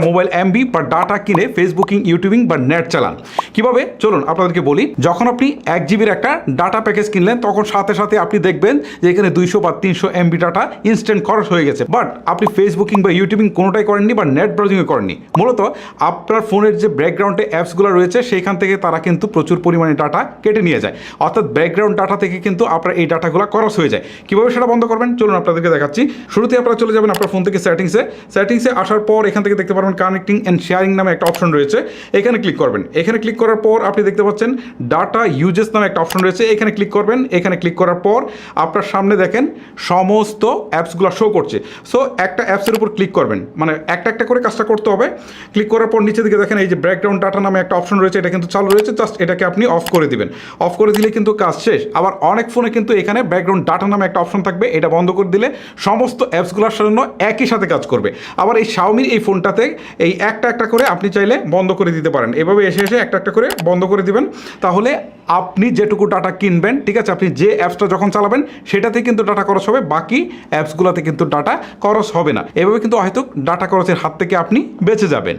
Mobile MB বা data কিনে Facebooking, YouTubing বা নেট চালান। কীভাবে? চলুন আপনাদেরকে বলি, যখন আপনি এক জিবির একটা ডাটা প্যাকেজ কিনলেন, তখন সাথে সাথে আপনি দেখবেন যে এখানে দুইশো বা তিনশো এমবি ডাটা ইনস্ট্যান্ট খরচ হয়ে গেছে। বাট আপনি ফেসবুকিং বা ইউটিউবিং কোনোটাই করেননি বা নেট ব্রাউজিংও করেননি। মূলত আপনার ফোনের যে ব্যাকগ্রাউন্ডে অ্যাপসগুলো রয়েছে সেখান থেকে তারা কিন্তু প্রচুর পরিমাণে ডাটা কেটে নিয়ে যায়। অর্থাৎ ব্যাকগ্রাউন্ড ডাটা থেকে কিন্তু আপনার এই ডাটাগুলো খরচ হয়ে যায়। কীভাবে সেটা বন্ধ করবেন? চলুন আপনাদেরকে দেখাচ্ছি। শুরুতে আপনারা চলে যাবেন আপনার ফোন থেকে সেটিংসে সেটিংসে আসার পর এখান থেকে দেখতে পারবেন কানেক্টিং অ্যান্ড শেয়ারিং নামে একটা অপশন রয়েছে। এখানে ক্লিক করবেন। এখানে ক্লিক করার পর আপনি দেখতে পাচ্ছেন ডাটা ইউজেস নামে একটা অপশন রয়েছে। এখানে ক্লিক করবেন। এখানে ক্লিক করার পর আপনার সামনে দেখেন সমস্ত অ্যাপসগুলো শো করছে। সো একটা অ্যাপসের উপর ক্লিক করবেন। মানে একটা একটা করে কাজটা করতে হবে। ক্লিক করার পর নিচে দিকে দেখেন এই যে ব্যাকগ্রাউন্ড ডাটা নামে একটা অপশন রয়েছে। এটা কিন্তু চালু রয়েছে। জাস্ট এটাকে আপনি অফ করে দিবেন। অফ করে দিলে কিন্তু কাজ শেষ। আবার অনেক ফোনে কিন্তু এখানে ব্যাকগ্রাউন্ড ডাটা নামে একটা অপশন থাকবে। এটা বন্ধ করে দিলে সমস্ত অ্যাপসগুলোর জন্য একই সাথে কাজ করবে। আবার এই শাওমির এই ফোনটাতে এই একটা একটা করে আপনি চাইলে বন্ধ করে দিতে পারেন। এভাবে এসে এসে একটা একটা করে বন্ধ করে দিবেন। তাহলে আপনি যেটুকু ডাটা কিনবেন, ঠিক আছে, আপনি যে অ্যাপসটা যখন চালাবেন, সেটাতে কিন্তু ডাটা খরচ হবে, বাকি অ্যাপসগুলোতে কিন্তু ডাটা খরচ হবে না। এভাবে কিন্তু হয়তো ডাটা খরচের হাত থেকে আপনি বেঁচে যাবেন।